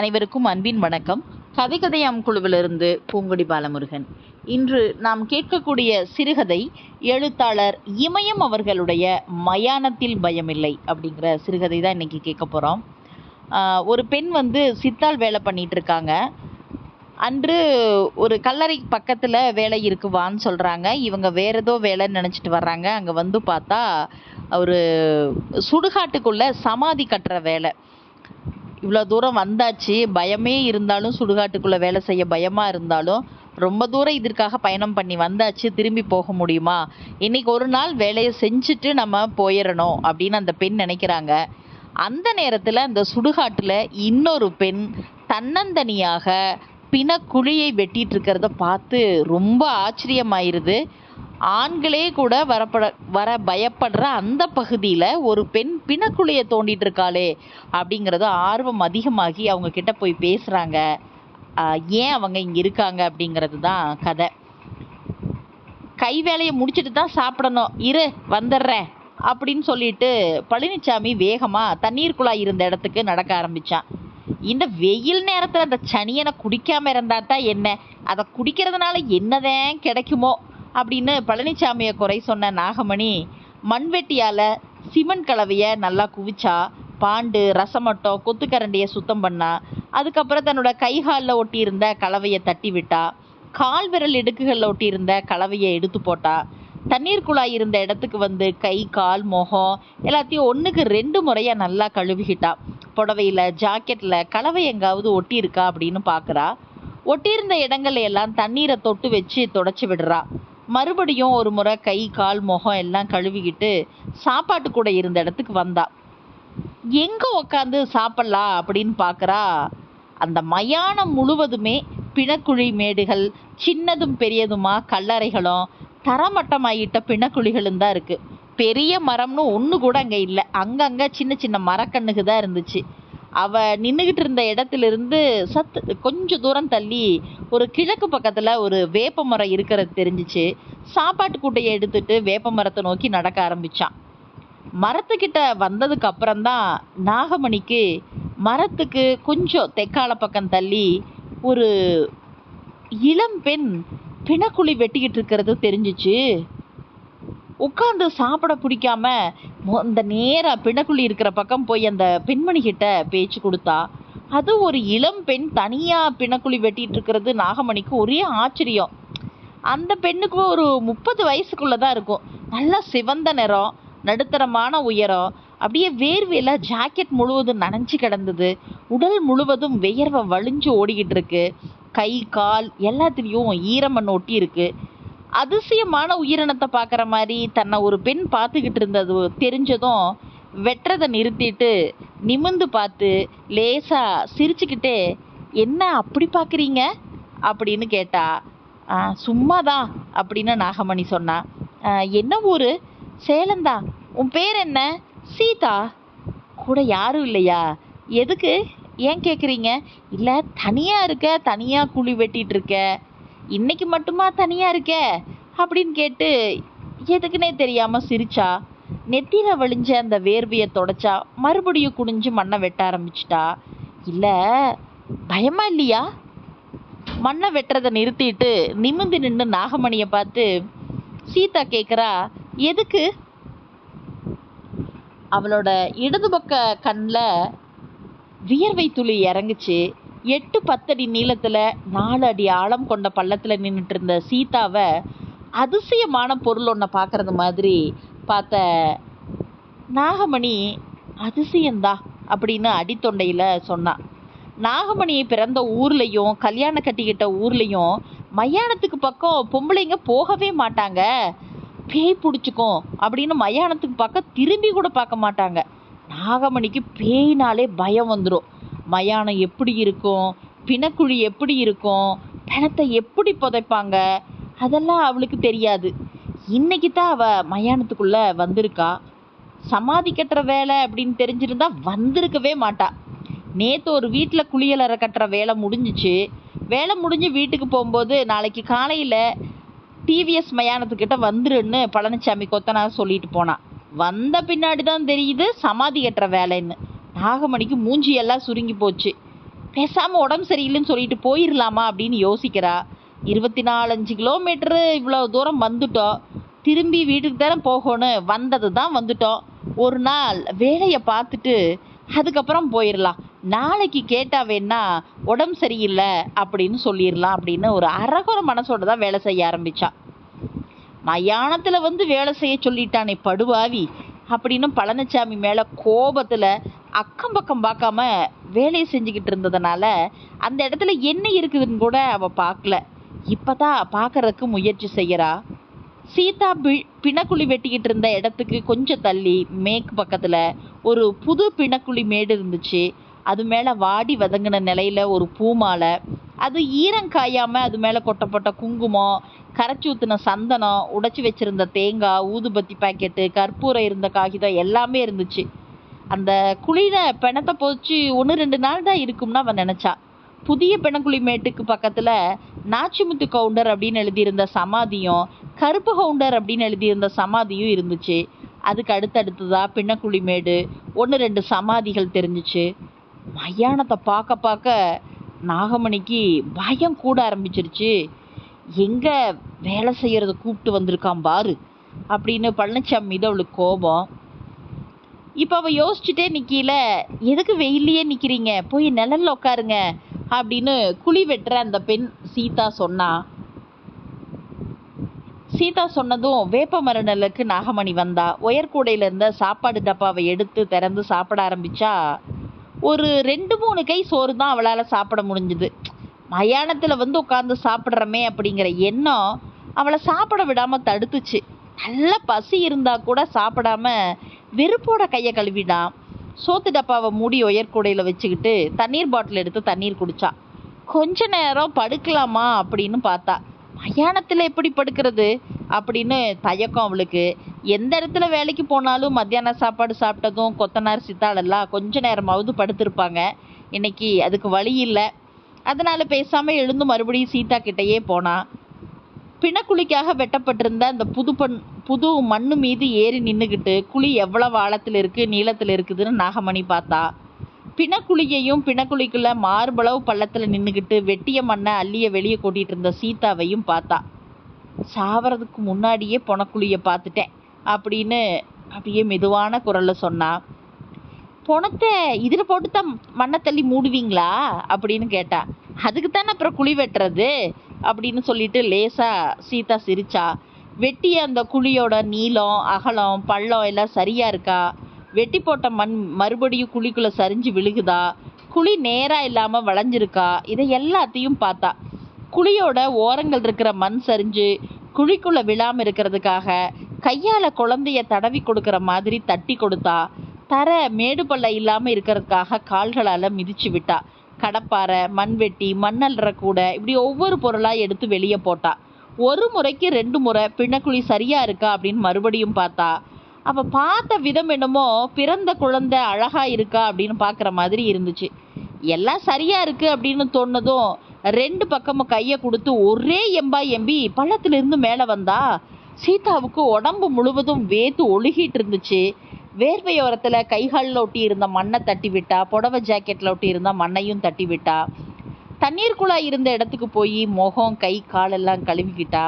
அனைவருக்கும் அன்பின் வணக்கம். கதை கதையாம் குழுவிலிருந்து பூங்குடி பாலமுருகன். இன்று நாம் கேட்கக்கூடிய சிறுகதை எழுத்தாளர் இமயம் அவர்களுடைய மயானத்தில் பயமில்லை அப்படிங்கிற சிறுகதை தான் இன்னைக்கு கேட்க போகிறோம் ஒரு பெண் வந்து சித்தாள் வேலை பண்ணிட்டு இருக்காங்க. அன்று ஒரு கல்லறை பக்கத்தில் வேலை இருக்குவான்னு சொல்கிறாங்க இவங்க வேற ஏதோ வேலைன்னு நினச்சிட்டு வர்றாங்க. அங்கே வந்து பார்த்தா ஒரு சுடுகாட்டுக்குள்ளே சமாதி கட்டுற வேலை. இவ்வளோ தூரம் வந்தாச்சு பயமே இருந்தாலும் சுடுகாட்டுக்குள்ளே வேலை செய்ய பயமாக இருந்தாலும் ரொம்ப தூரம் இதற்காக பயணம் பண்ணி வந்தாச்சு திரும்பி போக முடியுமா? இன்னைக்கு ஒரு நாள் வேலையை செஞ்சுட்டு நம்ம போயிடணும் அப்படின்னு அந்த பெண் நினைக்கிறாங்க. அந்த நேரத்தில் அந்த சுடுகாட்டில் இன்னொரு பெண் தன்னந்தனியாக பிணக்குழியை வெட்டிட்டு இருக்கிறத பார்த்து ரொம்ப ஆச்சரியமாயிருது. ஆண்களே கூட வரப்பட வர பயப்படுற அந்த பகுதியில் ஒரு பெண் பிணக்குழியை தோண்டிட்டு இருக்காளே அப்படிங்கிறது ஆர்வம் அதிகமாகி அவங்க கிட்ட போய் பேசுகிறாங்க ஏன் அவங்க இங்கே இருக்காங்க அப்படிங்கிறது தான் கதை. கை வேலையை முடிச்சுட்டு தான் சாப்பிடணும். இரு வந்துடுறேன் அப்படின்னு சொல்லிட்டு பழனிசாமி வேகமாக தண்ணீர் குழாய் இருந்த இடத்துக்கு நடக்க ஆரம்பித்தான் இந்த வெயில் நேரத்தில் அந்த சனியனை குடிக்காமல் இருந்தால் தான் என்ன? அதை குடிக்கிறதுனால என்னதான் கிடைக்குமோ அப்படின்னு பழனிசாமியை குறை சொன்ன நாகமணி மண்வெட்டியால் சிமெண்ட் கலவையை நல்லா குவிச்சா பாண்டு ரசமட்டம் கொத்துக்கரண்டியை சுத்தம் பண்ணா அதுக்கப்புறம் தன்னோட கைகாலில் ஒட்டியிருந்த கலவையை தட்டி விட்டா கால் விரல் இடுக்குகளில் ஒட்டியிருந்த கலவையை எடுத்து போட்டா தண்ணீர் குழாய் இருந்த இடத்துக்கு வந்து கை கால் முகம் எல்லாத்தையும் ஒன்றுக்கு ரெண்டு முறையாக நல்லா கழுவிக்கிட்டா. புடவையில் ஜாக்கெட்டில் கலவை எங்காவது ஒட்டியிருக்கா அப்படின்னு பார்க்குறா ஒட்டியிருந்த இடங்களையெல்லாம் தண்ணீரை தொட்டு வச்சு தொடச்சி விடுறா. மறுபடியும் ஒரு முறை கை கால் முகம் எல்லாம் கழுவிக்கிட்டு சாப்பாட்டு கூட இருந்த இடத்துக்கு வந்தா. எங்கே உக்காந்து சாப்பிட்லாம் அப்படின்னு பார்க்குறா அந்த மயானம் முழுவதுமே பிணக்குழி மேடுகள் சின்னதும் பெரியதுமா கல்லறைகளும் தரமட்டமாயிட்ட பிணக்குழிகளும் தான் இருக்குது பெரிய மரம்னு ஒன்று கூட அங்கே இல்லை. அங்கங்கே சின்ன சின்ன மரக்கண்ணுக்கு தான் இருந்துச்சு. அவ நின்றுக்கிட்டு இருந்த இடத்துல இருந்து சத்து கொஞ்சம் தூரம் தள்ளி ஒரு கிழக்கு பக்கத்தில் ஒரு வேப்ப மரம் இருக்கிறது தெரிஞ்சிச்சு. சாப்பாட்டு கூட்டையை எடுத்துட்டு வேப்ப மரத்தை நோக்கி நடக்க ஆரம்பிச்சான். மரத்துக்கிட்ட வந்ததுக்கு அப்புறம்தான் நாகமணிக்கு மரத்துக்கு கொஞ்சம் தெக்கால பக்கம் தள்ளி ஒரு இளம் பெண் பிணக்குழி வெட்டிக்கிட்டு இருக்கிறது தெரிஞ்சிச்சு. உட்காந்து சாப்பிட பிடிக்காம அந்த நேராக பிணக்குழி இருக்கிற பக்கம் போய் அந்த பெண்மணி கிட்ட பேச்சு கொடுத்தா அது ஒரு இளம் பெண் தனியாக பிணக்குழி வெட்டிட்டு இருக்கிறது நாகமணிக்கு ஒரே ஆச்சரியம். அந்த பெண்ணுக்கு ஒரு முப்பது வயசுக்குள்ளே தான் இருக்கும். நல்லா சிவந்த நிறம் நடுத்தரமான உயரம் அப்படியே வேர்வையில் ஜாக்கெட் முழுவதும் நனைஞ்சு கிடந்தது. உடல் முழுவதும் வியர்வை வழிஞ்சு ஓடிக்கிட்டு இருக்கு. கை கால் எல்லாத்துலேயும் ஈரமண் ஒட்டி இருக்குது அதிசயமான உயிரினத்தை பார்க்குற மாதிரி தன்னை ஒரு பெண் பார்த்துக்கிட்டு இருந்தது தெரிஞ்சதும் வெட்டுறதை நிறுத்திட்டு நிமிந்து பார்த்து லேசாக சிரிச்சுக்கிட்டே என்ன அப்படி பார்க்குறீங்க? அப்படின்னு கேட்டா சும்மா தான் அப்படின்னு நாகமணி சொன்னா. என்ன ஊர்? சேலந்தா. உன் பேர் என்ன? சீதா. கூட யாரும் இல்லையா? எதுக்கு? ஏன் கேட்குறீங்க இல்லை தனியாக இருக்க தனியாக குழி வெட்டிகிட்டு இருக்க. இன்னைக்கு மட்டுமா தனியாக இருக்க? அப்படின்னு கேட்டு எதுக்குன்னே தெரியாமல் சிரிச்சா. நெத்தியில் வழிஞ்ச அந்த வேர்வையை தொடச்சா மறுபடியும் குனிஞ்சு மண்ணை வெட்ட ஆரம்பிச்சிட்டா. இல்லை பயமா இல்லையா? மண்ணை வெட்டுறதை நிறுத்திட்டு நிமிந்து நின்று நாகமணியை பார்த்து சீதா கேட்குறா எதுக்கு? அவளோட இடது பக்க கண்ணில் வியர்வை துளி இறங்குச்சு. எட்டு பத்தடி நீளத்தில் நாலு அடி ஆழம் கொண்ட பள்ளத்தில் நின்றுட்டு இருந்த சீதாவை அதிசயமான பொருள் ஒன்றை பார்க்குறது மாதிரி பார்த்த நாகமணி அதிசயந்தா அப்படின்னு அடித்தொண்டையில் சொன்னான் நாகமணி பிறந்த ஊர்லேயும் கல்யாணம் கட்டிக்கிட்ட ஊர்லேயும் மயானத்துக்கு பக்கம் பொம்பளைங்க போகவே மாட்டாங்க. பேய் பிடிச்சிக்கும் அப்படின்னு மயானத்துக்கு பக்கம் திரும்பி கூட பார்க்க மாட்டாங்க. நாகமணிக்கு பேய்னாலே பயம் வந்துடும் மயானம் எப்படி இருக்கும்? பிணக்குழி எப்படி இருக்கும்? பிணத்தை எப்படி புதைப்பாங்க? அதெல்லாம் அவளுக்கு தெரியாது. இன்னைக்கு தான் அவள் மயானத்துக்குள்ள வந்திருக்கா. சமாதி கட்டுற வேலை அப்படின்னு தெரிஞ்சிருந்தா வந்திருக்கவே மாட்டா. நேற்று ஒரு வீட்டில் குளியலறை கட்டுற வேலை முடிஞ்சிச்சு. வேலை முடிஞ்சு வீட்டுக்கு போகும்போது நாளைக்கு காலையில் டிவிஎஸ் மயானத்துக்கிட்ட வந்துருன்னு பழனிசாமி கொத்தனார் சொல்லிட்டு போனான் வந்த பின்னாடி தான் தெரியுது சமாதி கட்டுற வேலைன்னு. நாகமணிக்கு மூஞ்சி எல்லாம் சுருங்கி போச்சு. பேசாமல் உடம்பு சரியில்லைன்னு சொல்லிட்டு போயிடலாமா அப்படின்னு யோசிக்கிறா. இருபத்தி நாலஞ்சு கிலோமீட்டரு இவ்வளோ தூரம் வந்துட்டோம். திரும்பி வீட்டுக்கு தானே போகணும். வந்தது தான் வந்துட்டோம். ஒரு நாள் வேலையை பார்த்துட்டு அதுக்கப்புறம் போயிடலாம் நாளைக்கு கேட்டா வேணா உடம்பு சரியில்லை அப்படின்னு சொல்லிடலாம் அப்படின்னு ஒரு அரகுற மனசோட தான் வேலை செய்ய ஆரம்பிச்சா. மயானத்தில் வந்து வேலை செய்ய சொல்லிட்டானே படுவாவி. அப்படின்னு பழனிசாமி மேலே கோபத்தில் அக்கம் பக்கம் பார்க்காம வேலையை செஞ்சுக்கிட்டு இருந்ததுனால அந்த இடத்துல என்ன இருக்குதுன்னு கூட அவள் பார்க்கல. இப்போ தான் பார்க்கறதுக்கு முயற்சி செய்கிறா சீதா பி பிணக்குழி வெட்டிக்கிட்டு இருந்த இடத்துக்கு கொஞ்சம் தள்ளி மேற்கு பக்கத்தில் ஒரு புது பிணக்குழி மேடு இருந்துச்சு. அது மேலே வாடி வதங்கின நிலையில் ஒரு பூமாலை. அது ஈரம் காயாமல் அது மேலே கொட்டப்பட்ட குங்குமம் கரைச்சி ஊற்றின சந்தனம் உடைச்சி வச்சுருந்த தேங்காய் ஊதுபத்தி பாக்கெட்டு கற்பூரம் இருந்த காகிதம் எல்லாமே இருந்துச்சு. அந்த குழியில் பிணத்தை போச்சு ஒன்று ரெண்டு நாள் தான் இருக்கும்னு அவன் நினச்சா. புதிய பிணக்குழி மேட்டுக்கு பக்கத்தில் நாச்சிமுத்து கவுண்டர் அப்படின்னு எழுதியிருந்த சமாதியும் கருப்பு கவுண்டர் அப்படின்னு எழுதியிருந்த சமாதியும் இருந்துச்சு. அதுக்கு அடுத்தடுத்ததாக பிணக்குழி மேடு ஒன்று ரெண்டு சமாதிகள் தெரிஞ்சிச்சு. மயானத்தை பார்க்க பார்க்க நாகமணிக்கு பயம் கூட ஆரம்பிச்சிருச்சு. எங்கே வேலை செய்கிறத கூப்பிட்டு வந்திருக்கான் பாரு அப்படின்னு பழனிசாமி மீது அவளுக்கு கோபம். இப்போ அவள் யோசிச்சுட்டே நிற்கல எதுக்கு வெயிலையே நிற்கிறீங்க போய் நிழல்ல உட்காருங்க அப்படின்னு குழி வெட்டுற அந்த பெண் சீதா சொன்னா. சீதா சொன்னதும் வேப்ப மரநலுக்கு நாகமணி வந்தா. உயர்கூடையில இருந்த சாப்பாடு டப்பாவை எடுத்து திறந்து சாப்பிட ஆரம்பிச்சா ஒரு ரெண்டு மூணு கை சோறு தான் அவளால் சாப்பிட முடிஞ்சுது. மயானத்தில் வந்து உட்காந்து சாப்பிட்றமே அப்படிங்கிற எண்ணம் அவளை சாப்பிட விடாமல் தடுத்துச்சு. நல்ல பசி இருந்தால் கூட சாப்பிடாம வெறுப்போட கையை கழுவிடான் சோத்து டப்பாவை மூடி உயர்கூடையில் வச்சுக்கிட்டு தண்ணீர் பாட்டில் எடுத்து தண்ணீர் குடிச்சா. கொஞ்ச நேரம் படுக்கலாமா அப்படின்னு பார்த்தா. மயானத்தில் எப்படி படுக்கிறது? அப்படின்னு தயக்கம் அவளுக்கு. எந்த இடத்துல வேலைக்கு போனாலும் மத்தியான சாப்பாடு சாப்பிட்டதும் கொத்தனார் சித்தாளெல்லாம் கொஞ்ச நேரமாவது படுத்திருப்பாங்க. இன்னைக்கு அதுக்கு வழி இல்லை. அதனால் பேசாமல் எழுந்து மறுபடியும் சீதா கிட்டேயே போனான் பிணக்குழிக்காக வெட்டப்பட்டிருந்த அந்த புது பண் புது மண்ணு மீது ஏறி நின்றுக்கிட்டு குழி எவ்வளவு ஆழத்தில் இருக்குது நீளத்தில் இருக்குதுன்னு நாகமணி பார்த்தா. பிணக்குழியையும் பிணக்குழிக்குள்ள மார்பளவு பள்ளத்தில் நின்றுக்கிட்டு வெட்டிய மண்ணை அள்ளிய வெளியே கொட்டிட்டு இருந்த சீதாவையும் பார்த்தா. சாவறதுக்கு முன்னாடியே பொணக்குழியை பார்த்துட்டேன் அப்படின்னு அப்படியே மெதுவான குரலில் சொன்னா. பொணத்தை இதில் போட்டு தான் மண்ணை தள்ளி மூடுவீங்களா? அப்படின்னு கேட்டா அதுக்கு தானே அப்புறம் குழி வெட்டுறது? அப்படின்னு சொல்லிட்டு லேசாக சீதா சிரிச்சா. வெட்டிய அந்த குழியோட நீளம் அகலம் பள்ளம் எல்லாம் சரியா இருக்கா? வெட்டி போட்ட மண் மறுபடியும் குழிக்குள்ளே சரிஞ்சு விழுகுதா? குழி நேராக இல்லாமல் வளைஞ்சிருக்கா? இதை எல்லாத்தையும் பார்த்தா. குழியோட ஓரங்கள் இருக்கிற மண் சரிஞ்சு குழிக்குள்ளே விழாமல் இருக்கிறதுக்காக கையால் குழந்தைய தடவி கொடுக்குற மாதிரி தட்டி கொடுத்தா. தர மேடு பள்ளம் இல்லாம இருக்கிறதுக்காக கால்களால மிதிச்சு விட்டா. கடப்பாரை மண்வெட்டி மண்ணல்ற கூட இப்படி ஒவ்வொரு பொருளா எடுத்து வெளியே போட்டா. ஒரு முறைக்கு ரெண்டு முறை பிணக்குழி சரியா இருக்கா அப்படின்னு மறுபடியும் பார்த்தா. அவ பார்த்த விதம் என்னமோ பிறந்த குழந்தை அழகா இருக்கா அப்படின்னு பார்க்குற மாதிரி இருந்துச்சு. எல்லாம் சரியா இருக்கு அப்படின்னு தோணுனதும் ரெண்டு பக்கமும் கையை கொடுத்து ஒரே எம்பா எம்பி பள்ளத்துல இருந்து மேலே வந்தா. சீதாவுக்கு உடம்பு முழுவதும் வேத்து ஒழுகிட்டு இருந்துச்சு. வேர்வையோரத்தில் கைகாலில் ஒட்டி இருந்த மண்ணை தட்டி விட்டா புடவை ஜாக்கெட்டில் ஒட்டி இருந்த மண்ணையும் தட்டி விட்டா தண்ணீர் குழாய் இருந்த இடத்துக்கு போய் முகம் கை காலெல்லாம் கழுவிக்கிட்டா.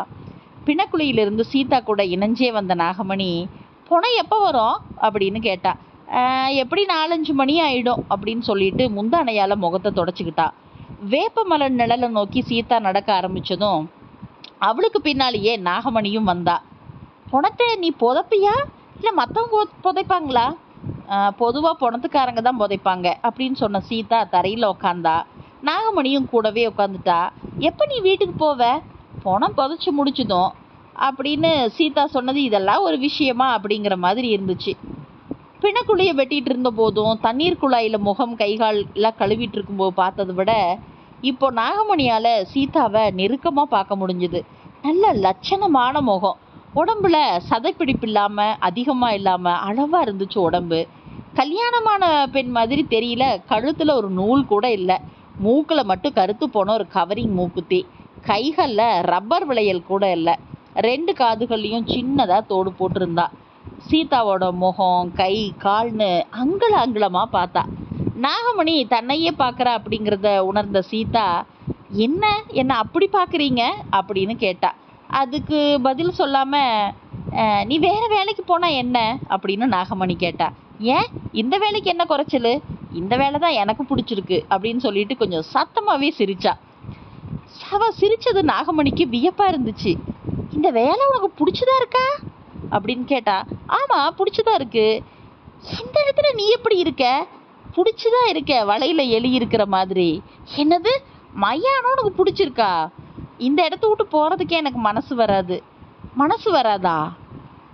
பிணக்குழியிலிருந்து சீதா கூட இணைஞ்சே வந்த நாகமணி புனை எப்போ வரும்? அப்படின்னு கேட்டா. எப்படி நாலஞ்சு மணி ஆயிடும்? அப்படின்னு சொல்லிட்டு முந்தானையால் முகத்தை தொடச்சிக்கிட்டா. வேப்பமலர் நிழலை நோக்கி சீதா நடக்க ஆரம்பித்ததும் அவளுக்கு பின்னாலேயே நாகமணியும் வந்தா. புனத்தை நீ புதப்பியா? இல்லை மற்றவங்க புதைப்பாங்களா? பொதுவாக பணத்துக்காரங்க தான் புதைப்பாங்க. அப்படின்னு சொன்ன சீதா தரையில் உக்காந்தா நாகமணியும் கூடவே உட்காந்துட்டா எப்போ நீ வீட்டுக்கு போவ? பணம் புதைச்சி முடிச்சதும் அப்படின்னு சீதா சொன்னது இதெல்லாம் ஒரு விஷயமா? அப்படிங்கிற மாதிரி இருந்துச்சு. பிணக்குழியை வெட்டிகிட்டு இருந்த போதும் தண்ணீர் குழாயில் முகம் கைகால் எல்லாம் கழுவிட்டு இருக்கும்போது பார்த்ததை விட இப்போ நாகமணியால் சீதாவை நெருக்கமாக பார்க்க முடிஞ்சுது. நல்ல லட்சணமான முகம். உடம்புல சதைப்பிடிப்பு இல்லாமல் அதிகமாக இல்லாமல் அளவாக இருந்துச்சு உடம்பு. கல்யாணமான பெண் மாதிரி தெரியல. கழுத்தில் ஒரு நூல் கூட இல்லை. மூக்கில் மட்டும் கருத்து போன ஒரு கவரிங் மூக்குத்தி. கைகளில் ரப்பர் விளையல் கூட இல்லை. ரெண்டு காதுகள்லையும் சின்னதாக தோடு போட்டிருந்தா. சீதாவோட முகம் கை கால்னு அங்குல அங்குலமாக பார்த்தா. நாகமணி தன்னையே பார்க்குறா அப்படிங்கிறத உணர்ந்த சீதா என்ன? என்ன அப்படி பார்க்குறீங்க? அப்படின்னு கேட்டா. அதுக்கு பதில் சொல்லாமல் நீ வேறு வேலைக்கு போனால் என்ன? அப்படின்னு நாகமணி கேட்டா ஏன்? இந்த வேலைக்கு என்ன குறைச்சல்? இந்த வேலை தான் எனக்கு பிடிச்சிருக்கு அப்படின்னு சொல்லிட்டு கொஞ்சம் சத்தமாகவே சிரிச்சா. அவ சிரிச்சது நாகமணிக்கு வியப்பாக இருந்துச்சு. இந்த வேலை உனக்கு பிடிச்சதா இருக்கா? அப்படின்னு கேட்டா ஆமாம் பிடிச்சதா இருக்கு. இந்த இடத்துல நீ எப்படி இருக்க? பிடிச்சதா இருக்க வலையில் எலி இருக்கிற மாதிரி. என்னது? மையானம் உனக்கு பிடிச்சிருக்கா? இந்த இடத்த விட்டு போகிறதுக்கே எனக்கு மனசு வராது. மனசு வராதா?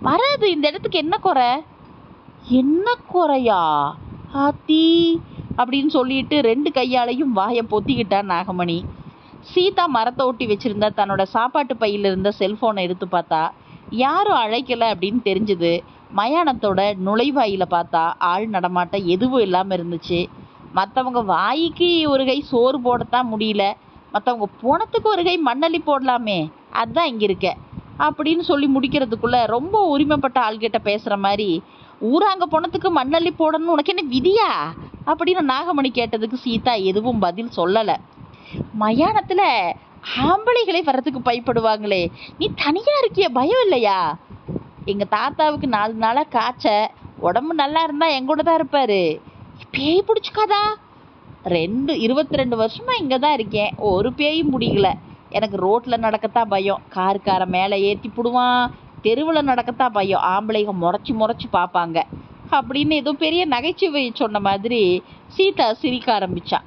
வராது. இந்த இடத்துக்கு என்ன குறை? என்ன குறையா? ஆத்தி அப்படின்னு சொல்லிட்டு ரெண்டு கையாலையும் வாயை பொத்திக்கிட்டா நாகமணி. சீதா மரத்தை ஒட்டி வச்சிருந்த தன்னோட சாப்பாட்டு பையில இருந்த செல்போனை எடுத்து பார்த்தா யாரும் அழைக்கல அப்படின்னு தெரிஞ்சது. மயானத்தோட நுழைவாயில பார்த்தா ஆள் நடமாட்டம் எதுவும் இல்லாமல் இருந்துச்சு. மற்றவங்க வாய்க்கு ஒரு கை சோறு போடத்தான் முடியல. மற்றவங்க போனத்துக்கு ஒரு கை மண்ணள்ளி போடலாமே அதுதான் இங்கே இருக்க. அப்படின்னு சொல்லி முடிக்கிறதுக்குள்ள ரொம்ப உரிமைப்பட்ட ஆள்கிட்ட பேசுகிற மாதிரி ஊராங்க போனத்துக்கு மண்ணள்ளி போடணும்னு உனக்கு என்ன விதியா? அப்படின்னு நாகமணி கேட்டதுக்கு சீதா எதுவும் பதில் சொல்லலை. மயானத்தில் ஆம்பளைகளே வர்றதுக்கு பயப்படுவாங்களே நீ தனியாக இருக்கிய பயம் இல்லையா? எங்கள் தாத்தாவுக்கு நாலு நாளாக காய்ச்ச உடம்பு நல்லா இருந்தால் எங்கூட தான் இருப்பார். பேய் பிடிச்சிக்காதா? ரெண்டு இருபத்தி ரெண்டு வருஷமா இங்கே தான் இருக்கேன். ஒரு பேயும் பிடிக்கல. எனக்கு ரோட்டில் நடக்கத்தான் பயம். காருக்கார மேலே ஏற்றி போடுவான். தெருவில் நடக்கத்தான் பயம். ஆம்பளைங்க முறைச்சி முறைச்சி பார்ப்பாங்க அப்படின்னு ஏதோ பெரிய நகைச்சுவை சொன்ன மாதிரி சீதா சிரிக்க ஆரம்பித்தான்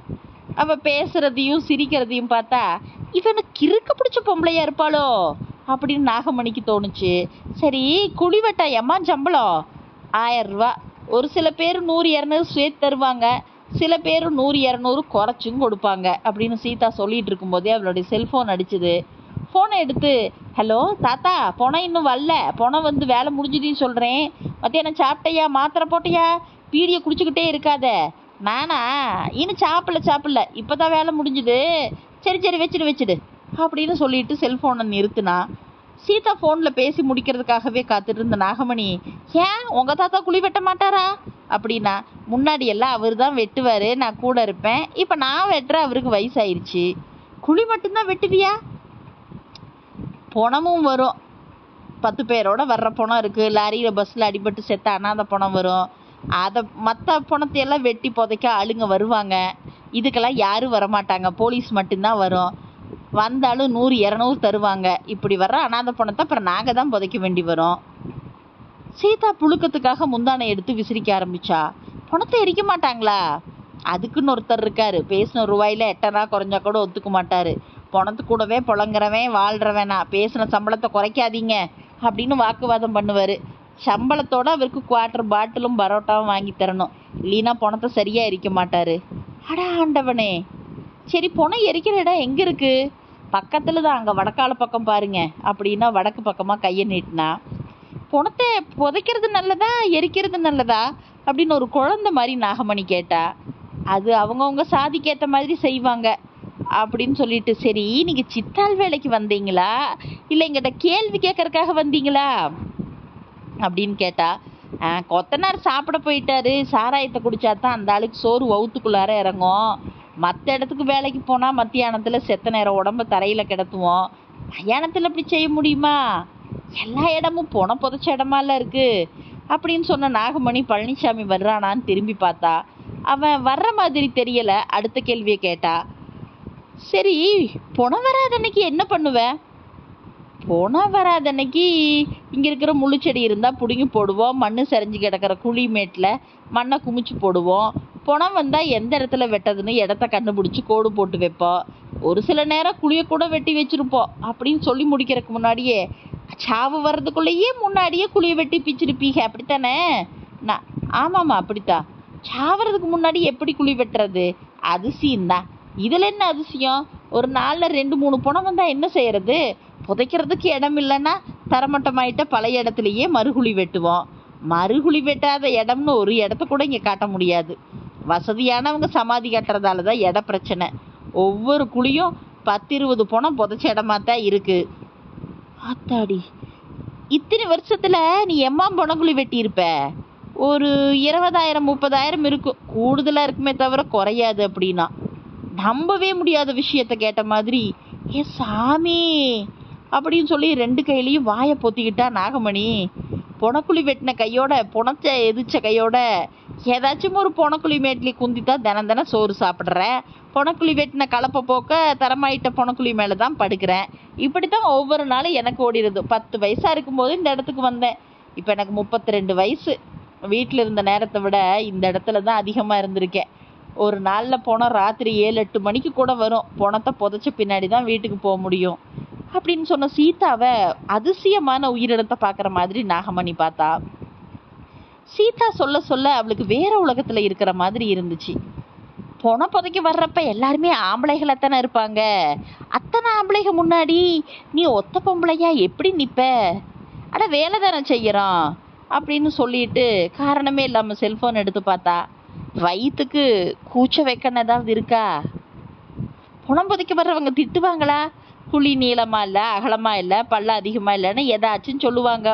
அவள் பேசுகிறதையும் சிரிக்கிறதையும் பார்த்தா இவனுக்கு கிறுக்க பிடிச்ச பொம்பளையா இருப்பாளோ? அப்படின்னு நாகமணிக்கு தோணுச்சு. சரி குழிவட்டா எம்மா சம்பளம்? ஆயிரம் ரூபா. ஒரு சில பேர் நூறு இரநூறு சேர்த்து தருவாங்க. சில பேர் நூறு இரநூறு குறைச்சும் கொடுப்பாங்க அப்படின்னு சீதா சொல்லிட்டு இருக்கும்போதே அவளுடைய செல்ஃபோன் அடிச்சுது. ஃபோனை எடுத்து ஹலோ தாத்தா பணம் இன்னும் வரல. பணம் வந்து வேலை முடிஞ்சுதுன்னு சொல்கிறேன் மத்தியானம் சாப்பிட்டையா? மாத்திரை போட்டியா? பீடியை குடிச்சுக்கிட்டே இருக்காத. நானா? இன்னும் சாப்பிடல சாப்பிடல. இப்போ தான் வேலை முடிஞ்சுது. சரி சரி வச்சுடு வச்சிடு. அப்படின்னு சொல்லிட்டு செல்ஃபோனை நிறுத்துனா சீதா ஃபோனில் பேசி முடிக்கிறதுக்காகவே காத்துட்டு இருந்த நாகமணி ஏன்? உங்கள் தாத்தா குழி வெட்ட மாட்டாரா? அப்படின்னா முன்னாடி எல்லாம் அவர் தான் வெட்டுவார். நான் கூட இருப்பேன். இப்போ நான் வெட்டுறேன் அவருக்கு வயசாயிருச்சு. குழி மட்டும்தான் வெட்டுவியா? பணமும் வரும். பத்து பேரோட வர்ற பணம் இருக்குது லாரியில் பஸ்ஸில் அடிபட்டு செத்த அந்த பணம் வரும். அதை மற்ற பணத்தையெல்லாம் வெட்டி புதைக்க ஆளுங்க வருவாங்க. இதுக்கெல்லாம் யாரும் வரமாட்டாங்க. போலீஸ் மட்டும்தான் வரும். வந்தாலும் நூறு இரநூறு தருவாங்க. இப்படி வர்ற அனாதை பணத்தை அப்புறம் நாங்கள் தான் புதைக்க வேண்டி வரும். சீதா புழுக்கத்துக்காக முந்தானை எடுத்து விசிறிக்க ஆரம்பிச்சா. பணத்தை எரிக்க மாட்டாங்களா? அதுக்குன்னு ஒருத்தர் இருக்காரு. பேசின ரூபாயில் எட்டனா குறைஞ்சா கூட ஒத்துக்க மாட்டாரு. பணத்து கூடவே புழங்குறவன் வாழ்கிறவனா பேசின சம்பளத்தை குறைக்காதீங்க அப்படின்னு வாக்குவாதம் பண்ணுவார். சம்பளத்தோட அவருக்கு குவார்ட்டர் பாட்டிலும் பரோட்டாவும் வாங்கி தரணும். இல்லைன்னா பணத்தை சரியாக எரிக்க மாட்டார். அட ஆண்டவனே. சரி பணம் எரிக்கிற இடம் எங்கே இருக்குது பக்கத்தில் தான் அங்கே வடக்கால பக்கம் பாருங்க. அப்படின்னா வடக்கு பக்கமாக கையை நீட்டினா பணத்தை புதைக்கிறது நல்லதா? எரிக்கிறது நல்லதா? அப்படின்னு ஒரு குழந்தை மாதிரி நாகமணி கேட்டா அது அவங்கவுங்க சாதிக்கு ஏற்ற மாதிரி செய்வாங்க. அப்படின்னு சொல்லிட்டு சரி நீங்கள் சித்தாள் வேலைக்கு வந்தீங்களா? இல்லை எங்கிட்ட கேள்வி கேட்கறதுக்காக வந்தீங்களா? அப்படின்னு கேட்டா கொத்தனார் சாப்பிட போயிட்டாரு. சாராயத்தை குடிச்சா தான் அந்த ஆளுக்கு சோறு வவுத்துக்குள்ளார இறங்கும். மற்ற இடத்துக்கு வேலைக்கு போனால் மத்தியானத்தில் செத்த நேரம் உடம்ப தரையில் கிடத்துவோம். மயானத்தில் இப்படி செய்ய முடியுமா? எல்லா இடமும் போன புதைச்ச இடமால இருக்குது அப்படின்னு சொன்ன நாகமணி பழனிசாமி வர்றானான்னு திரும்பி பார்த்தா அவன் வர்ற மாதிரி தெரியலை. அடுத்த கேள்வியை கேட்டா சரி புணம் வராத அன்னைக்கு என்ன பண்ணுவேன் போனால் வராத அன்னைக்கு. இங்கே இருக்கிற முள்ளுச்செடி இருந்தால் பிடுங்கி போடுவோம். மண் சரிஞ்சு கிடக்கிற குழி மேட்டில் மண்ணை குமிச்சு போடுவோம். புணம் வந்தால் எந்த இடத்துல வெட்டதுன்னு இடத்த கண்டுபிடிச்சி கோடு போட்டு வைப்போம். ஒரு சில நேரம் குழியை கூட வெட்டி வச்சிருப்போம். அப்படின்னு சொல்லி முடிக்கிறதுக்கு முன்னாடியே சாவு வர்றதுக்குள்ளேயே முன்னாடியே குழியை வெட்டி பிச்சிருப்பீங்க. அப்படித்தானே? நான் ஆமாம்மா அப்படித்தான் சாவறதுக்கு முன்னாடி எப்படி குழி வெட்டுறது? அதிசயம் தான் இதில் என்ன அதிசயம்? ஒரு நாளில் ரெண்டு மூணு பணம் வந்தால் என்ன செய்கிறது புதைக்கிறதுக்கு இடம் இல்லைன்னா தரமட்டமாயிட்ட பழைய இடத்துலையே மறுகுழி வெட்டுவோம். மறுகுழி வெட்டாத இடம்னு ஒரு இடத்த கூட இங்கே காட்ட முடியாது. வசதியானவங்க சமாதி கட்டுறதால தான் இட பிரச்சனை. ஒவ்வொரு குழியும் பத்து இருபது பணம் புதைச்ச இடமா தான் இருக்கு. ஆத்தாடி. இத்தனை வருஷத்தில் நீ எம்மா பணக்குழி வெட்டியிருப்ப? ஒரு இருபதாயிரம் முப்பதாயிரம் இருக்கும். கூடுதலாக இருக்குமே தவிர குறையாது அப்படின்னா. நம்பவே முடியாத விஷயத்த கேட்ட மாதிரி. ஏ சாமி. அப்படின்னு சொல்லி ரெண்டு கையிலையும் வாயை பொத்திக்கிட்டா நாகமணி புனக்குழி வெட்டின கையோட புனச்ச எதிர்ச்ச கையோட ஏதாச்சும் ஒரு புனக்குழி மேட்லி குந்தித்தா தினம் தினம் சோறு சாப்பிட்றேன் புனக்குழி வெட்டின கலப்பை போக்க தரமாயிட்ட புனக்குழி மேலே தான் படுக்கிறேன். இப்படி தான் ஒவ்வொரு நாளும் எனக்கு ஓடிடுது. பத்து வயசாக இருக்கும்போது இந்த இடத்துக்கு வந்தேன். இப்போ எனக்கு முப்பத்தி ரெண்டு வயசு. வீட்டில் இருந்த நேரத்தை விட இந்த இடத்துல தான் அதிகமாக இருந்திருக்கேன். ஒரு நாளில் போனால் ராத்திரி ஏழு எட்டு மணிக்கு கூட வரும். பணத்தை புதைச்ச பின்னாடி தான் வீட்டுக்கு போக முடியும். அப்படின்னு சொன்ன சீதாவை அதிசயமான உயிரினத்தை பார்க்குற மாதிரி நாகமணி பார்த்தா சீதா சொல்ல சொல்ல அவளுக்கு வேற உலகத்துல இருக்கிற மாதிரி இருந்துச்சு. பொண புதைக்கு வர்றப்ப எல்லாருமே ஆம்பளைகளை தானே இருப்பாங்க. அத்தனை ஆம்பளைக முன்னாடி நீ ஒத்த பொம்பளையா எப்படி நிற்ப அட வேலை தானே செய்யறோம் அப்படின்னு சொல்லிட்டு காரணமே இல்லாமல் செல்ஃபோன் எடுத்து பார்த்தா வயிற்றுக்கு கூச்ச வைக்கணும் ஏதாவது இருக்கா புணம் வர்றவங்க திட்டுவாங்களா? குழி நீளமாக இல்லை அகலமாக இல்லை பல்லு அதிகமாக இல்லைன்னு எதாச்சும் சொல்லுவாங்க.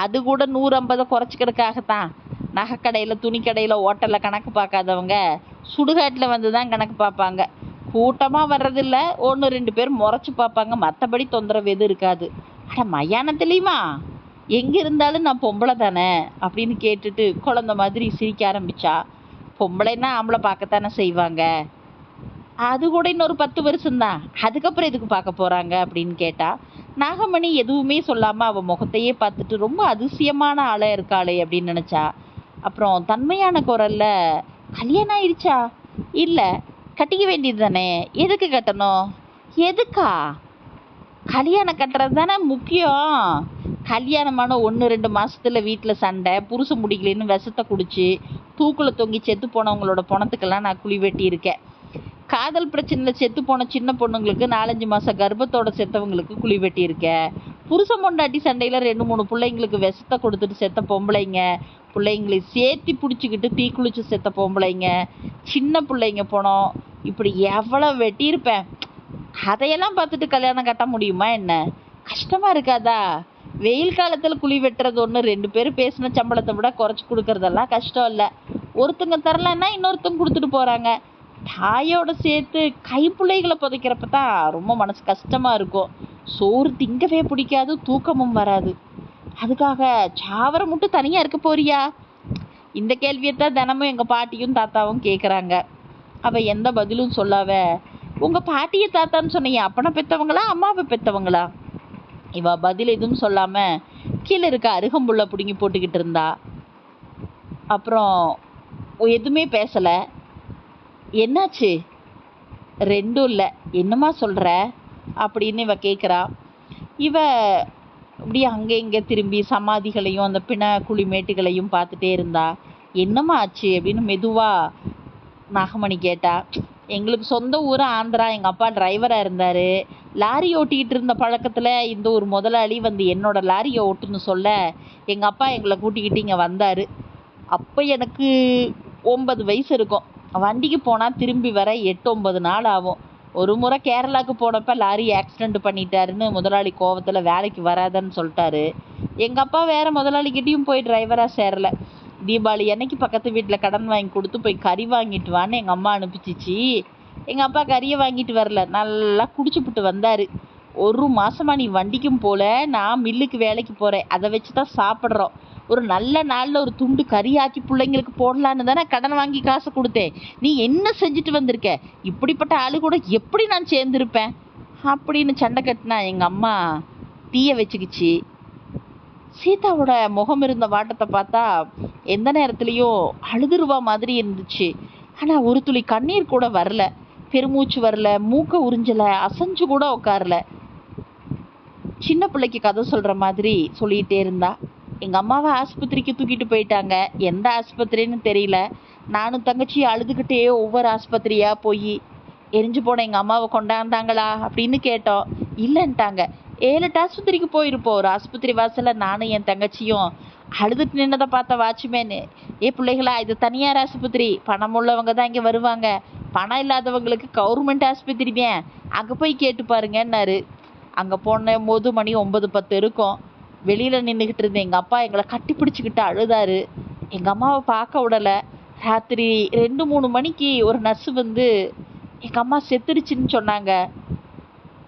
அது கூட நூறு ஐம்பதை குறைச்சிக்கிறதுக்காகத்தான். நகைக்கடையில் துணிக்கடையில் ஓட்டலில் கணக்கு பார்க்காதவங்க சுடுகாட்டில் வந்து தான் கணக்கு பார்ப்பாங்க. கூட்டமாக வர்றதில்ல ஒன்று ரெண்டு பேர் முறைச்சி பார்ப்பாங்க. மற்றபடி தொந்தரவு எதுவும் இருக்காது. அட மயானத்துலேயுமா? எங்கே இருந்தாலும் நான் பொம்பளை தானே அப்படின்னு கேட்டுட்டு குழந்த மாதிரி சிரிக்க ஆரம்பித்தா பொம்பளைன்னா ஆம்பளை பார்க்கத்தானே செய்வாங்க. அது கூட இன்னொரு பத்து வருஷம்தான். அதுக்கப்புறம் எதுக்கு பார்க்க போறாங்க அப்படின்னு கேட்டா நாகமணி எதுவுமே சொல்லாம அவ முகத்தையே பார்த்துட்டு ரொம்ப அதிசயமான ஆளா இருக்காளே அப்படின்னு நினைச்சா அப்புறம் தன்மையான குரல்ல கல்யாணம் ஆயிடுச்சா இல்ல கட்டிக்க வேண்டியது தானே. எதுக்கு கட்டணும்? எதுக்கா? கல்யாணம் கட்டுறது தானே முக்கியம். கல்யாணமான ஒன்று ரெண்டு மாசத்துல வீட்டில் சண்டை புருஷன் முடிக்கலன்னு விஷத்தை குடிச்சு தூக்குல தொங்கி செத்து போனவங்களோட பணத்துக்கெல்லாம் நான் குழி வெட்டி இருக்கேன் காதல் பிரச்சனையில் செத்து போன சின்ன பொண்ணுங்களுக்கு நாலஞ்சு மாதம் கர்ப்பத்தோட செத்தவங்களுக்கு குழி வெட்டியிருக்க. புருஷன் பொண்டாட்டி சண்டையில் ரெண்டு மூணு பிள்ளைங்களுக்கு விஷத்தை கொடுத்துட்டு செத்த பொம்பளைங்க. பிள்ளைங்களை சேர்த்தி பிடிச்சிக்கிட்டு தீக்குளிச்சு செத்த பொம்பளைங்க. சின்ன பிள்ளைங்க போனோம். இப்படி எவ்வளோ வெட்டியிருப்பேன். அதையெல்லாம் பார்த்துட்டு கல்யாணம் கட்ட முடியுமா என்ன? கஷ்டமாக இருக்காதா? வெயில் காலத்தில் குழி வெட்டுறது ஒன்று ரெண்டு பேரும் பேசின சம்பளத்தை விட குறைச்சி கொடுக்கறதெல்லாம் கஷ்டம் இல்லை. ஒருத்தங்க தரலன்னா இன்னொருத்தங்க கொடுத்துட்டு போகிறாங்க தாயோட சேர்த்து கைப்பிள்ளைகளை புதைக்கிறப்ப தான் ரொம்ப மனசு கஷ்டமாக இருக்கும். சோறு திங்கவே பிடிக்காது தூக்கமும் வராது. அதுக்காக சாவரம் மட்டும் தனியாக இருக்க போறியா? இந்த கேள்வியை தான் தினமும் எங்கள் பாட்டியும் தாத்தாவும் கேட்குறாங்க அவள் எந்த பதிலும் சொல்லாவ உங்கள் பாட்டிய தாத்தான்னு சொன்னீங்க அப்பனை பெற்றவங்களா அம்மாவை பெற்றவங்களா இவ பதில் எதுவும் சொல்லாமல் கீழே இருக்க அருகம்புள்ள பிடுங்கி போட்டுக்கிட்டு இருந்தா. அப்புறம் எதுவுமே பேசலை. என்னாச்சு? ரெண்டும் இல்லை. என்னம்மா சொல்கிற அப்படின்னு இவ கேட்குறா இவ அப்படியே அங்கே இங்கே திரும்பி சமாதிகளையும் அந்த பிண குழிமேட்டுகளையும் பார்த்துட்டே இருந்தா. என்னம்மா ஆச்சு? அப்படின்னு மெதுவாக நாகமணி கேட்டா. எங்களுக்கு சொந்த ஊர் ஆந்திரா. எங்கள் அப்பா டிரைவராக இருந்தார். லாரி ஓட்டிக்கிட்டு இருந்த பழக்கத்தில் இந்த ஒரு முதலாளி வந்து என்னோட லாரியை ஓட்டுன்னு சொல்ல எங்கள் அப்பா எங்களை கூட்டிக்கிட்டு இங்கே வந்தார். அப்போ எனக்கு ஒன்பது வயசு இருக்கும். வண்டிக்கு போனால் திரும்பி வர எட்டு ஒன்பது நாள் ஆகும். ஒரு முறை கேரளாவுக்கு போனப்ப லாரி ஆக்சிடென்ட் பண்ணிட்டாருன்னு முதலாளி கோவத்தில் வேலைக்கு வராதன்னு சொல்லிட்டாரு. எங்கள் அப்பா வேற முதலாளிகிட்டயும் போய் டிரைவராக சேரல. தீபாவளி அன்னைக்கு பக்கத்து வீட்டில் கடன் வாங்கி கொடுத்து போய் கறி வாங்கிட்டு வான்னு எங்கள் அம்மா அனுப்பிச்சிச்சு. எங்கள் அப்பா கறியை வாங்கிட்டு வரல. நல்லா குடிச்சுப்புட்டு வந்தார். ஒரு மாதமா நீ வண்டிக்கும் போல நான் மில்லுக்கு வேலைக்கு போகிறேன் அதை வச்சு தான் சாப்பிட்றோம். ஒரு நல்ல நாளில் ஒரு துண்டு கறி ஆக்கி பிள்ளைங்களுக்கு போடலான்னு தானே கடன் வாங்கி காசு கொடுத்தேன். நீ என்ன செஞ்சுட்டு வந்திருக்க? இப்படிப்பட்ட ஆளு கூட எப்படி நான் சேர்ந்துருப்பேன்? அப்படின்னு சண்டை கட்டினா எங்கள் அம்மா தீய வச்சுக்கிச்சு. சீதாவோட முகம் இருந்த வாட்டத்தை பார்த்தா எந்த நேரத்துலையும் அழுதுருவா மாதிரி இருந்துச்சு. ஆனால் ஒரு துளி கண்ணீர் கூட வரல. பெருமூச்சு வரல. மூக்க உறிஞ்சலை. அசைஞ்சு கூட உட்காரல. சின்ன பிள்ளைக்கு கதை சொல்கிற மாதிரி சொல்லிகிட்டே இருந்தா. எங்கள் அம்மாவை ஆஸ்பத்திரிக்கு தூக்கிட்டு போயிட்டாங்க. எந்த ஆஸ்பத்திரின்னு தெரியல. நானும் தங்கச்சி அழுதுகிட்டே ஒவ்வொரு ஆஸ்பத்திரியாக போய் எரிஞ்சு போன எங்கள் அம்மாவை கொண்டாந்தாங்களா அப்படின்னு கேட்டோம். இல்லைன்ட்டாங்க. ஏழு எட்டு ஆஸ்பத்திரிக்கு போயிருப்போம். ஒரு ஆஸ்பத்திரி வாசலில் நானும் என் தங்கச்சியும். அழுதுட்டு நின்னதை பார்த்த வாட்ச்மேனு. ஏ பிள்ளைகளா இது தனியார் ஆஸ்பத்திரி. பணம் உள்ளவங்க தான் இங்கே வருவாங்க. பணம் இல்லாதவங்களுக்கு கவர்மெண்ட் ஆஸ்பத்திரி தான் அங்கே போய் கேட்டு பாருங்கன்னாரு. அங்கே போன போது மணி ஒன்பது பத்து இருக்கும். வெளியில் நின்றுக்கிட்டு இருந்த எங்கள் அப்பா எங்களை கட்டி பிடிச்சிக்கிட்டு அழுதாரு. எங்கள் அம்மாவை பார்க்க விடலை. ராத்திரி ரெண்டு மூணு மணிக்கு ஒரு நர்ஸு வந்து எங்கள் அம்மா செத்துடுச்சின்னு சொன்னாங்க.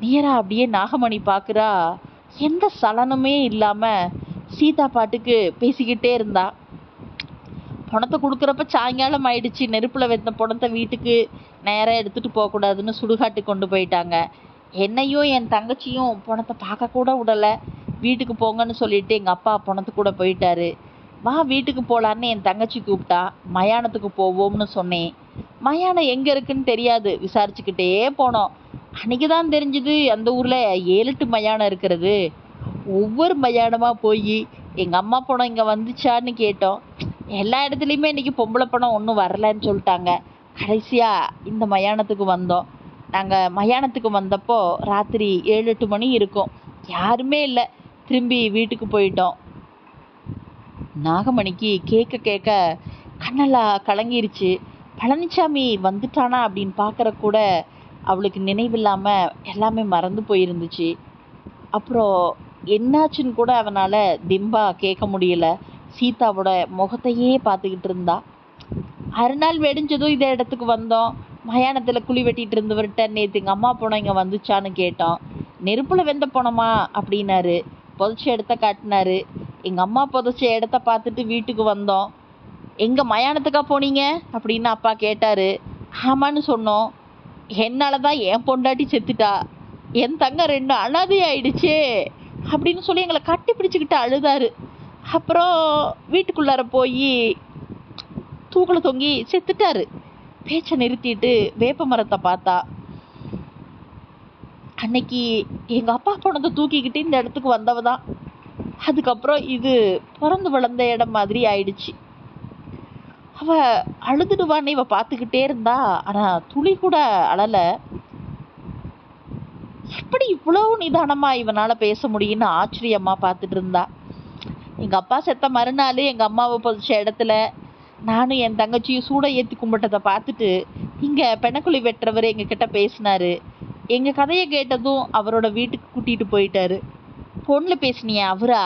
நேராக அப்படியே நாகமணி பார்க்குறா? எந்த சலனமே இல்லாமல் சீதா பாட்டுக்கு பேசிக்கிட்டே இருந்தா. பணத்தை கொடுக்குறப்ப சாயங்காலம் ஆயிடுச்சு. நெருப்பில் வைத்த பணத்தை வீட்டுக்கு நேராக எடுத்துகிட்டு போகக்கூடாதுன்னு சுடுகாட்டு கொண்டு போயிட்டாங்க. என்னையும் என் தங்கச்சியும் பணத்தை பார்க்கக்கூட விடலை. வீட்டுக்கு போங்கன்னு சொல்லிட்டு எங்கள் அப்பா பணத்து கூட போயிட்டாரு. வா வீட்டுக்கு போகலான்னு என் தங்கச்சி கூப்பிட்டா மயானத்துக்கு போவோம்னு சொன்னேன். மயானம் எங்கே இருக்குன்னு தெரியாது விசாரிச்சுக்கிட்டே போனோம். அன்னைக்கு தான் தெரிஞ்சுது அந்த ஊரில் ஏழு எட்டு மயானம் இருக்கிறது. ஒவ்வொரு மயானமாக போய் எங்கள் அம்மா பணம் இங்கே வந்துச்சான்னு கேட்டோம். எல்லா இடத்துலையுமே இன்றைக்கி பொம்பளை பணம் ஒன்றும் வரலன்னு சொல்லிட்டாங்க. கடைசியாக இந்த மயானத்துக்கு வந்தோம். நாங்கள் மயானத்துக்கு வந்தப்போ ராத்திரி ஏழு எட்டு மணி இருக்கும். யாருமே இல்லை. திரும்பி வீட்டுக்கு போயிட்டோம். நாகமணிக்கு கேட்க கேட்க கண்ணெல்லாம் கலங்கிருச்சு. பழனிசாமி வந்துட்டானா? அப்படின்னு பார்க்குற கூட அவளுக்கு நினைவில்லாமல் எல்லாமே மறந்து போயிருந்துச்சு. அப்புறம் என்னாச்சுன்னு கூட அவனால் திம்பா கேட்க முடியல. சீதாவோட முகத்தையே பார்த்துக்கிட்டு இருந்தா. அருநாள் வெடிஞ்சதும் இதே இடத்துக்கு வந்தோம். மயானத்தில் குழி வெட்டிட்டு இருந்தவர்கிட்ட நேற்று எங்கள் அம்மா போனோம் இங்கே வந்துச்சான்னு கேட்டோம். நெருப்பில் வெந்த போனோமா? அப்படின்னாரு. புதைச்ச இடத்த காட்டினாரு. எங்கள் அம்மா புதைச்ச இடத்த பார்த்துட்டு வீட்டுக்கு வந்தோம். எங்கே மயானத்துக்கா போனீங்க? அப்படின்னு அப்பா கேட்டார். ஆமான்னு சொன்னோம். என்னால் தான் என் பொண்டாட்டி செத்துட்டா. என் தங்க ரெண்டு அனாதை ஆயிடுச்சே. அப்படின்னு சொல்லி எங்களை கட்டி பிடிச்சிக்கிட்டு அழுதாரு. அப்புறம் வீட்டுக்குள்ளார போய் தூக்கில் தொங்கி செத்துட்டாரு. பேச்சை நிறுத்திட்டு வேப்ப மரத்தை பார்த்தா. அன்னைக்கு எங்கள் அப்பா பணத்தை தூக்கிக்கிட்டு இந்த இடத்துக்கு வந்தவ தான் அதுக்கப்புறம் இது பிறந்து வளர்ந்த இடம் மாதிரி ஆயிடுச்சு. அவ அழுதுடுவான்னு இவ பார்த்துக்கிட்டே இருந்தா ஆனால் துளி கூட அழலை. எப்படி இவ்வளவு நிதானமா இவனால பேச முடியும்னு ஆச்சரியமா பார்த்துட்டு இருந்தா. எங்க அப்பா செத்த மறுநாள் எங்க அம்மாவை புதைச்ச இடத்துல நானும் என் தங்கச்சியும் சூட ஏத்தி கும்பிட்டதை பார்த்துட்டு இங்க பெணக்குழி வெட்டுறவர் எங்ககிட்ட பேசினாரு. எங்கள் கதையை கேட்டதும் அவரோட வீட்டுக்கு கூட்டிகிட்டு போயிட்டாரு. ஃபோனில் பேசினியா அவரா?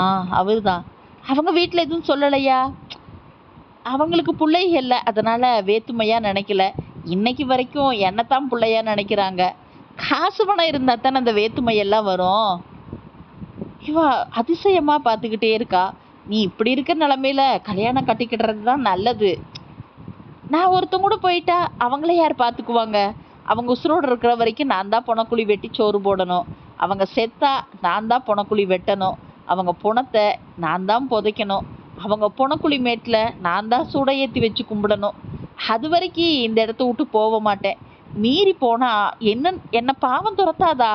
ஆ அவர் தான் அவங்க வீட்டில் எதுவும் சொல்லலையா? அவங்களுக்கு பிள்ளைக இல்லை அதனால் வேத்துமையா நினைக்கல. இன்னைக்கு வரைக்கும் என்னத்தான் பிள்ளையா நினைக்கிறாங்க. காசு பணம் இருந்தால் தானே அந்த வேத்துமையெல்லாம் வரும். இவா அதிசயமாக பார்த்துக்கிட்டே இருக்கா. நீ இப்படி இருக்கிற நிலமையில கல்யாணம் கட்டிக்கிடுறது தான் நல்லது. நான் ஒருத்தங்க கூட போயிட்டா அவங்கள யார் பார்த்துக்குவாங்க? அவங்க உசுரோடு இருக்கிற வரைக்கும் நான் தான் புணக்குழி வெட்டி சோறு போடணும். அவங்க செத்தா நான் தான் புனக்குழி வெட்டணும். அவங்க புணத்தை நான் தான் புதைக்கணும். அவங்க புணக்குழி மேட்டில் நான் தான் சுட ஏற்றி வச்சு கும்பிடணும். அது வரைக்கும் இந்த இடத்த விட்டு போக மாட்டேன். மீறி போனால் என்ன என்னை பாவம் துரத்தாதா?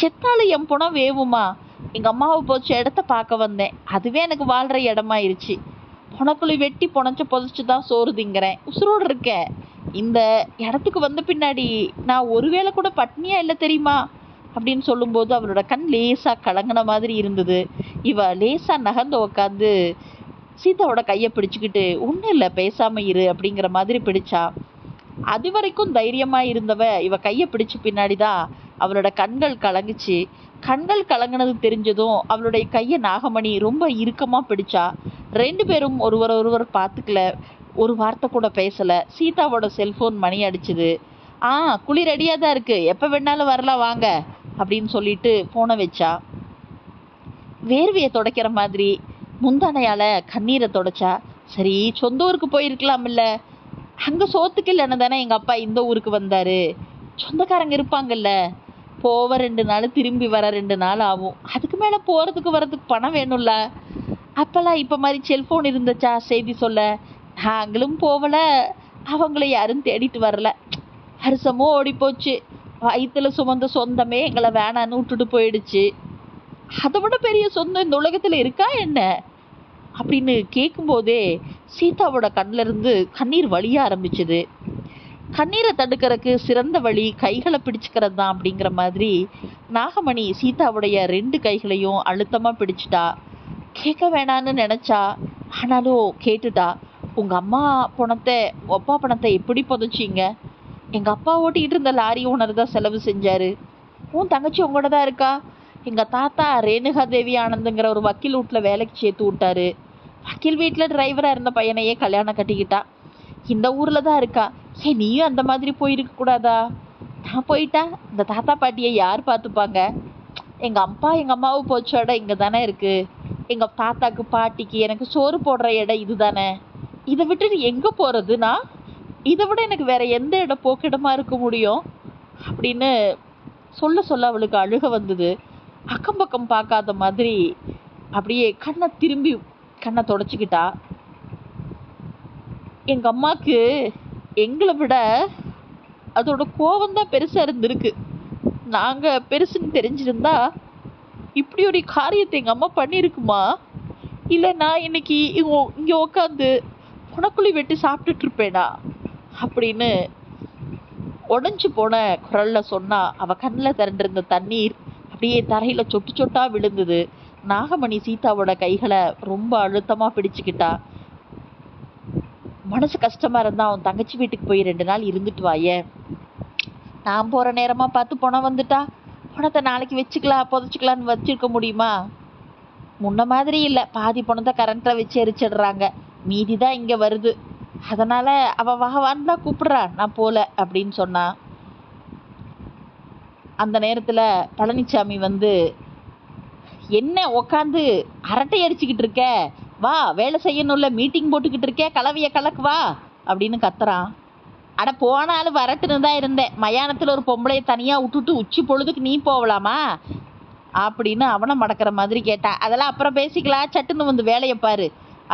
செத்தாலும் என் புணம் வேவுமா? எங்கள் அம்மாவை போச்ச இடத்த பார்க்க வந்தேன். அதுவே எனக்கு வாழ்கிற இடமாயிருச்சு. புணக்குழி வெட்டி புனைச்ச புதைச்சி தான் சோறு திங்கிறேன் உசுரோடு இருக்கேன் இந்த இடத்துக்கு வந்த பின்னாடி நான் ஒருவேளை கூட பட்னியா இல்லை தெரியுமா? அப்படின்னு சொல்லும்போது அவளோட கண் லேசா கலங்கின மாதிரி இருந்தது. இவ லேசா நகர்ந்து உக்காந்து சீதாவோட கையை பிடிச்சிக்கிட்டு ஒன்றும் இல்லை பேசாமல் இரு அப்படிங்கிற மாதிரி பிடிச்சா. அது வரைக்கும் தைரியமா இருந்தவ இவ கையை பிடிச்ச பின்னாடி தான் அவளோட கண்கள் கலங்குச்சு. கண்கள் கலங்கினது தெரிஞ்சதும் அவளுடைய கையை நாகமணி ரொம்ப இறுக்கமாக பிடிச்சா. ரெண்டு பேரும் ஒருவர் ஒருவர் பார்த்துக்கல. ஒரு வார்த்தை கூட பேசல. சீதாவோட செல்ஃபோன் மணி அடிச்சுது. ஆ குளி ரெடியாக தான் இருக்கு. எப்போ வேணாலும் வரலாம் வாங்க. அப்படின்னு சொல்லிட்டு ஃபோனை வச்சா. வேர்வையை துடைக்கிற மாதிரி முந்தானையால் கண்ணீரை தொடச்சா. சரி சொந்த ஊருக்கு போயிருக்கலாம்ல. அங்கே சோத்துக்கு இல்லைன்னு தானே எங்கள் அப்பா இந்த ஊருக்கு வந்தார். சொந்தக்காரங்க இருப்பாங்கல்ல. போவ ரெண்டு நாள் திரும்பி வர ரெண்டு நாள் ஆகும். அதுக்கு மேலே போகிறதுக்கு வரதுக்கு பணம் வேணும்ல? அப்போல்லாம் இப்போ மாதிரி செல்ஃபோன் இருந்துச்சா? செய்தி சொல்ல. நாங்களும் போகலை அவங்கள யாரும் தேடிட்டு வரல. வருஷமும் ஓடி போச்சு சுமந்த சொந்தமே எங்களை வேணான்னு விட்டுட்டு போயிடுச்சு. அதை விட பெரிய சொந்தம் இந்த உலகத்தில் இருக்கா என்ன? அப்படின்னு கேட்கும்போதே சீதாவோட கண்ணுல இருந்து கண்ணீர் வழிய ஆரம்பிச்சது. கண்ணீரை தடுக்கிறதுக்கு சிறந்த வழி கைகளை பிடிச்சிக்கிறது தான் அப்படிங்கிற மாதிரி நாகமணி சீதாவுடைய ரெண்டு கைகளையும் அழுத்தமாக பிடிச்சிட்டா. கேட்க வேணான்னு நினச்சா ஆனாலும் கேட்டுட்டா உங்கள் அம்மா பணத்தை அப்பா பணத்தை எப்படி புதைச்சிங்க? எங்கள் அப்பா ஓட்டிக்கிட்டு இருந்த லாரி ஓனர் தான் செலவு செஞ்சார். உன் தங்கச்சி உங்களோட தான் இருக்கா? எங்கள் தாத்தா ரேணுகா தேவி ஆனந்துங்கிற ஒரு வக்கீல் வீட்டில் வேலைக்கு சேர்த்து விட்டாரு. வக்கீல் வீட்டில் டிரைவராக இருந்த பையனையே கல்யாணம் கட்டிக்கிட்டா. இந்த ஊரில் தான் இருக்கா. ஏ நீயும் அந்த மாதிரி போயிருக்க கூடாதா? நான் போயிட்டா? இந்த தாத்தா பாட்டியை யார் பார்த்துப்பாங்க? எங்கள் அப்பா எங்கள் அம்மாவும் போச்ச? இடம் இங்கே தானே இருக்குது எங்கள் தாத்தாக்கு பாட்டிக்கு எனக்கு சோறு போடுற இடம் இது தானே இதை விட்டு எங்கே போகிறதுனா இதை விட எனக்கு வேற எந்த இடம் போக்கிடமாக இருக்க முடியும்? அப்படின்னு சொல்ல சொல்ல அவளுக்கு அழுக வந்தது. அக்கம் பக்கம் பார்க்காத மாதிரி அப்படியே கண்ணை திரும்பி கண்ணை தொடச்சிக்கிட்டா. எங்கள் அம்மாவுக்கு எங்களை விட அதோட கோவம் தான் இருந்திருக்கு. நாங்கள் பெருசுன்னு தெரிஞ்சிருந்தா இப்படி ஒரு காரியத்தை எங்கள் அம்மா பண்ணியிருக்குமா? இல்லை நான் இன்னைக்கு இங்க இங்கே உட்காந்து புனக்குழி வெட்டி சாப்பிட்டுட்டு இருப்பேனா? அப்படின்னு உடஞ்சி போன குரல்ல சொன்னா அவ கண்ணில் திரண்டிருந்த தண்ணீர் அப்படியே தரையில சொட்டு சொட்டா விழுந்தது. நாகமணி சீதாவோட கைகளை ரொம்ப அழுத்தமா பிடிச்சுக்கிட்டா. மனசு கஷ்டமா இருந்தா அவன் தங்கச்சி வீட்டுக்கு போய் ரெண்டு நாள் இருந்துட்டு வாயே. நான் போற நேரமா பார்த்து பணம் வந்துட்டா. பணத்தை நாளைக்கு வச்சுக்கலாம் புதைச்சிக்கலான்னு வச்சிருக்க முடியுமா? முன்ன மாதிரி இல்லை. பாதி பணத்தை கரண்ட்டில் வச்சு எரிச்சிடுறாங்க. மீதி தான் இங்கே வருது. அதனால அவ வகவான்னு தான் கூப்பிடுறா நான் போல அப்படின்னு சொன்னா. அந்த நேரத்துல பழனிசாமி வந்து என்ன உக்காந்து அரட்டை அடிச்சுக்கிட்டு இருக்க? வா வேலை செய்யணும்ல மீட்டிங் போட்டுக்கிட்டு இருக்கே கலவையை கலக்கு வா அப்படின்னு கத்துறான். அட போனாலும் வரட்டுன்னு தான் இருந்தேன். மயானத்தில் ஒரு பொம்பளைய தனியாக விட்டுட்டு உச்சி பொழுதுக்கு நீ போகலாமா அப்படின்னு அவனை மடக்கிற மாதிரி கேட்டா அதெல்லாம் அப்புறம் பேசிக்கலாம். சட்டுன்னு வந்து வேலையை பாரு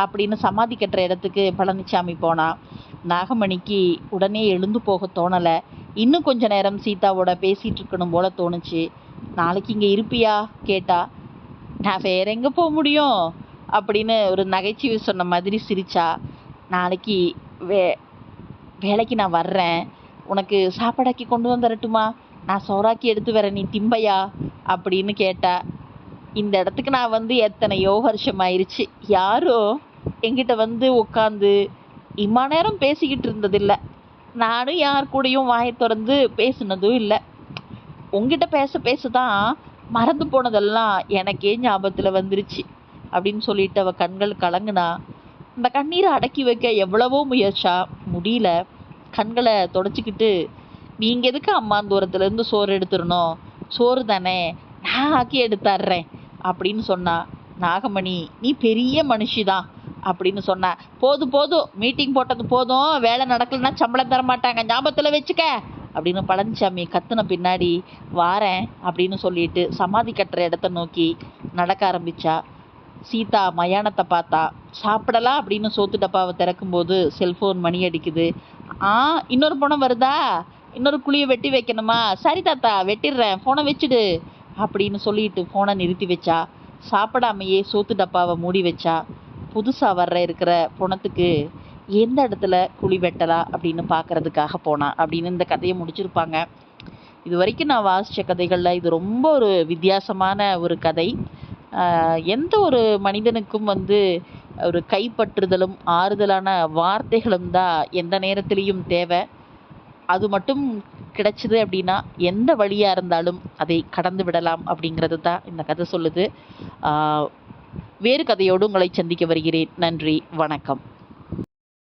அப்படின்னு சமாதி கட்டுற இடத்துக்கு பழனிசாமி போனான். நாகமணிக்கு உடனே எழுந்து போக தோணலை. இன்னும் கொஞ்ச நேரம் சீதாவோட பேசிகிட்டு இருக்கணும் போல தோணுச்சு. நாளைக்கு இங்கே இருப்பியா? கேட்டா நான் வேற எங்கே போக முடியும்? அப்படின்னு ஒரு நகைச்சுவை சொன்ன மாதிரி சிரிச்சா நாளைக்கு வே வேலைக்கு நான் வர்றேன். உனக்கு சாப்பாடாக்கி கொண்டு வந்துடட்டுமா நான் சோறாக்கி எடுத்து வரேன். நீ திம்பையா? அப்படின்னு கேட்டா இந்த இடத்துக்கு நான் வந்து எத்தனையோ வருஷம் ஆயிருச்சு. யாரோ என்கிட்ட வந்து உட்காந்து இம்மா நேரம் பேசிக்கிட்டு இருந்ததில்லை. நானும் யார் கூடயும் வாயை திறந்து பேசினதும் இல்லை. உங்ககிட்ட பேச பேச தான் மறந்து போனதெல்லாம் எனக்கே ஞாபகத்தில் வந்துருச்சு. அப்படின்னு சொல்லிட்டு அவள் கண்கள் கலங்குனா இந்த கண்ணீரை அடக்கி வைக்க எவ்வளவோ முயற்சா முடியல. கண்களை தொடச்சிக்கிட்டு நீங்கள் எதுக்கு அம்மா சோறு எடுத்துடணும்? சோறு தானே. நான் ஆக்கி எடுத்துட்றேன் அப்படின்னு சொன்னா நாகமணி நீ பெரிய மனுஷிதான் அப்படின்னு சொன்னா போதும் போதும் மீட்டிங் போட்டது போதும். வேலை நடக்கலைன்னா சம்பளம் தர மாட்டாங்க ஞாபகத்தில் வச்சுக்க. அப்படின்னு பழனிசாமி கத்துன பின்னாடி வாரேன். அப்படின்னு சொல்லிட்டு சமாதி கட்டுற இடத்த நோக்கி நடக்க ஆரம்பிச்சா. சீதா மயானத்தை பார்த்தா சாப்பிடலாம் அப்படின்னு சோத்து டப்பாவை திறக்கும்போது செல்ஃபோன் மணி அடிக்குது. ஆ இன்னொரு பணம் வருதா? இன்னொரு குழியை வெட்டி வைக்கணுமா? சரி தாத்தா வெட்டிடுறேன். ஃபோனை வச்சுடு. அப்படின்னு சொல்லிட்டு ஃபோனை நிறுத்தி வச்சா. சாப்பிடாமையே சோத்து டப்பாவை மூடி வச்சா. புதுசாக வர்ற இருக்கிற பணத்துக்கு எந்த இடத்துல குழி வெட்டலாம் அப்படின்னு பார்க்குறதுக்காக போனா. அப்படின்னு இந்த கதையை முடிச்சிருப்பாங்க. இது வரைக்கும் நான் வாசித்த கதைகளில் இது ரொம்ப ஒரு வித்தியாசமான ஒரு கதை. எந்த ஒரு மனிதனுக்கும் வந்து ஒரு கைப்பற்றுதலும் ஆறுதலான வார்த்தைகளும் தான் எந்த நேரத்திலையும் தேவை. அது மட்டும் கிடைச்சிது அப்படின்னா எந்த வழியாக இருந்தாலும் அதை கடந்து விடலாம் அப்படிங்கிறது தான் இந்த கதை சொல்லுது. வேறு கதையோடு உங்களை சந்திக்க வருகிறேன். நன்றி வணக்கம்.